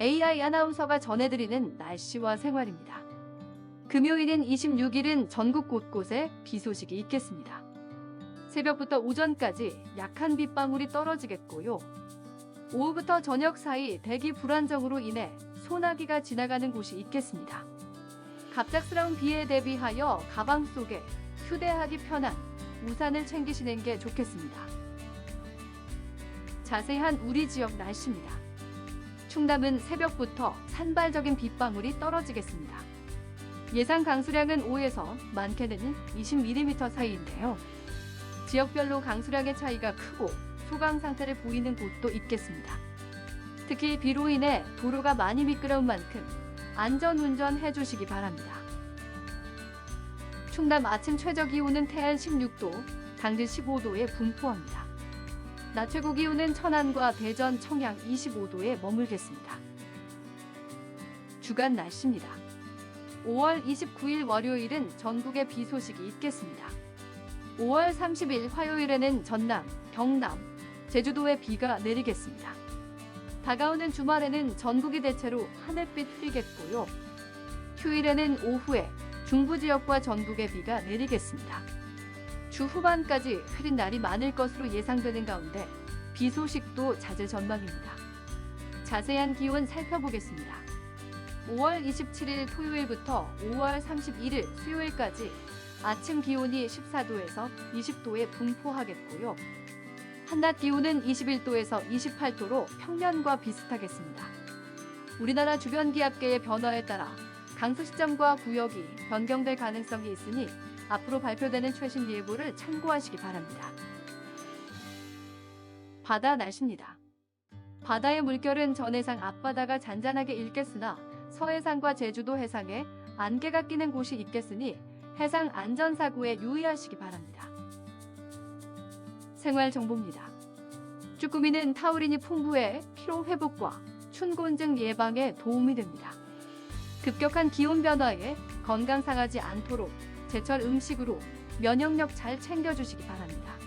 AI 아나운서가 전해드리는 날씨와 생활입니다. 금요일인 26일은 전국 곳곳에 비 소식이 있겠습니다. 새벽부터 오전까지 약한 빗방울이 떨어지겠고요. 오후부터 저녁 사이 대기 불안정으로 인해 소나기가 지나가는 곳이 있겠습니다. 갑작스러운 비에 대비하여 가방 속에 휴대하기 편한 우산을 챙기시는 게 좋겠습니다. 자세한 우리 지역 날씨입니다. 충남은 새벽부터 산발적인 빗방울이 떨어지겠습니다. 예상 강수량은 5에서 많게는 20mm 사이인데요. 지역별로 강수량의 차이가 크고 소강 상태를 보이는 곳도 있겠습니다. 특히 비로 인해 도로가 많이 미끄러운 만큼 안전 운전 해 주시기 바랍니다. 충남 아침 최저 기온은 태안 16도, 당진 15도에 분포합니다. 낮 최고 기온은 천안과 대전, 청양 25도에 머물겠습니다. 주간 날씨입니다. 5월 29일 월요일은 전국에 비 소식이 있겠습니다. 5월 30일 화요일에는 전남, 경남, 제주도에 비가 내리겠습니다. 다가오는 주말에는 전국이 대체로 하늘빛 흐리겠고요. 휴일에는 오후에 중부 지역과 전국에 비가 내리겠습니다. 주 후반까지 흐린 날이 많을 것으로 예상되는 가운데 비 소식도 잦을 전망입니다. 자세한 기온 살펴보겠습니다. 5월 27일 토요일부터 5월 31일 수요일까지 아침 기온이 14도에서 20도에 분포하겠고요. 한낮 기온은 21도에서 28도로 평년과 비슷하겠습니다. 우리나라 주변 기압계의 변화에 따라 강수 시점과 구역이 변경될 가능성이 있으니 앞으로 발표되는 최신 예보를 참고하시기 바랍니다. 바다 날씨입니다. 바다의 물결은 전 해상 앞바다가 잔잔하게 일겠으나 서해상과 제주도 해상에 안개가 끼는 곳이 있겠으니 해상 안전사고에 유의하시기 바랍니다. 생활 정보입니다. 쭈꾸미는 타우린이 풍부해 피로 회복과 춘곤증 예방에 도움이 됩니다. 급격한 기온 변화에 건강 상하지 않도록 제철 음식으로 면역력 잘 챙겨주시기 바랍니다.